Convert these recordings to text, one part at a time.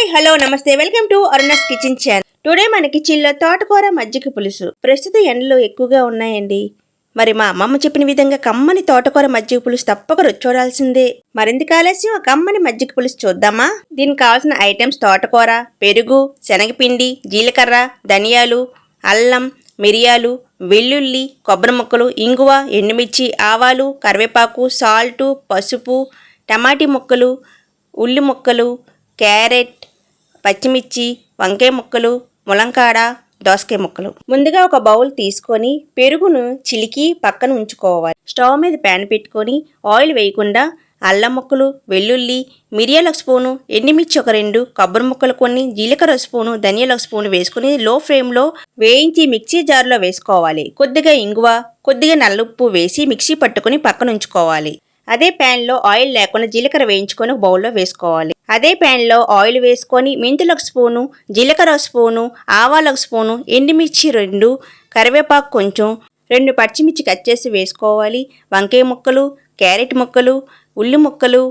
Hi hello నమస్తే. Welcome to Aruna's kitchen channel. Today మన కిచెన్లో తోటకూర మజ్జిగ పులుసు. ప్రస్తుత ఎండలు ఎక్కువగా ఉన్నాయండి. మరి మా అమ్మమ్మ చెప్పిన విధంగా కమ్మని తోటకూర మజ్జిగ పులుసు తప్పక రుచి చూడాల్సిందే. మరింత ఆలస్యం? ఒక కమ్మని మజ్జిగ పులుసు చూద్దామా? దీనికి కావాల్సిన ఐటమ్స్ తోటకూర పెరుగు శనగపిండి జీలకర్ర ధనియాలు అల్లం మిరియాలు వెల్లుల్లి కొబ్బరి ముక్కలు ఇంగువ ఎండుమిర్చి ఆవాలు కరివేపాకు సాల్టు పసుపు టమాటీ ముక్కలు ఉల్లి ముక్కలు క్యారెట్ పచ్చిమిర్చి వంకాయ ముక్కలు ములంకాడ దోసకాయ ముక్కలు. ముందుగా ఒక బౌల్ తీసుకొని పెరుగును చిలికి పక్కన ఉంచుకోవాలి. స్టవ్ మీద ప్యాన్ పెట్టుకొని ఆయిల్ వేయకుండా అల్లం ముక్కలు వెల్లుల్లి మిరియాల స్పూను ఎండుమిర్చి ఒక రెండు కొబ్బరి ముక్కలు కొన్ని జీలకర్ర స్పూను ధనియాల స్పూను వేసుకుని లో ఫ్లేమ్లో వేయించి మిక్సీ జార్లో వేసుకోవాలి. కొద్దిగా ఇంగువ కొద్దిగా నల్లుప్పు వేసి మిక్సీ పట్టుకొని పక్కన ఉంచుకోవాలి. అదే ప్యాన్లో ఆయిల్ లేకుండా జీలకర్ర వేయించుకొని ఒక బౌల్లో వేసుకోవాలి. అదే ప్యాన్లో ఆయిల్ వేసుకొని మెంతులు ఒక స్పూను జీలకర్ర ఒక స్పూను ఆవాలు ఒక స్పూను ఎండుమిర్చి రెండు కరివేపాకు కొంచెం రెండు పచ్చిమిర్చి కట్ చేసి వేసుకోవాలి. వంకాయ ముక్కలు క్యారెట్ ముక్కలు ఉల్లి ముక్కలు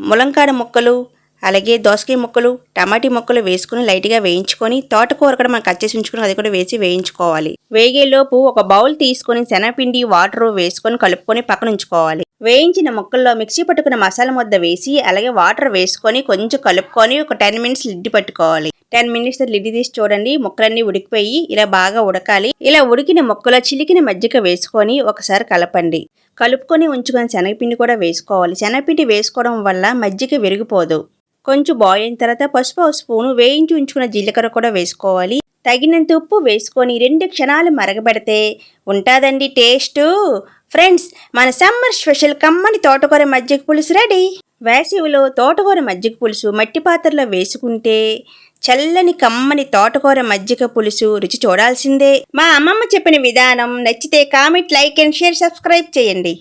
ములంకాడ ముక్కలు అలాగే దోసకాయ ముక్కలు టమాటీ ముక్కలు వేసుకుని లైట్గా వేయించుకొని తోటకూర కూడా మనం కట్ చేసి ఉంచుకుని అది కూడా వేసి వేయించుకోవాలి. వేగేలోపు ఒక బౌల్ తీసుకొని శనగపిండి వాటర్ వేసుకొని కలుపుకొని పక్కన ఉంచుకోవాలి. వేయించిన ముక్కల్లో మిక్సీ పట్టుకున్న మసాలా ముద్ద వేసి అలాగే వాటర్ వేసుకొని కొంచెం కలుపుకొని ఒక టెన్ మినిట్స్ లిడ్డి పట్టుకోవాలి. టెన్ మినిట్స్ లిడ్డి తీసి చూడండి ముక్కలన్నీ ఉడికిపోయి ఇలా బాగా ఉడకాలి. ఇలా ఉడికిన ముక్కలో చిలికిన మజ్జిగ వేసుకొని ఒకసారి కలపండి. కలుపుకొని ఉంచుకొని శనగపిండి కూడా వేసుకోవాలి. శనగపిండి వేసుకోవడం వల్ల మజ్జిగ విరిగిపోదు. కొంచెం బాయిల్ అయిన తర్వాత పసుపు స్పూను వేయించి ఉంచుకున్న జీలకర్ర కూడా వేసుకోవాలి. తగినంత ఉప్పు వేసుకొని రెండు క్షణాలు మరగబెడితే ఉంటుందండి టేస్టు. ఫ్రెండ్స్ మన సమ్మర్ స్పెషల్ కమ్మని తోటకూర మజ్జిగ పులుసు రెడీ వేసవిలో తోటకూర మజ్జిగ పులుసు మట్టి పాత్రలో వేసుకుంటే చల్లని కమ్మని తోటకూర మజ్జిగ పులుసు రుచి చూడాల్సిందే. మా అమ్మమ్మ చెప్పిన విధానం నచ్చితే comment like and share subscribe చేయండి.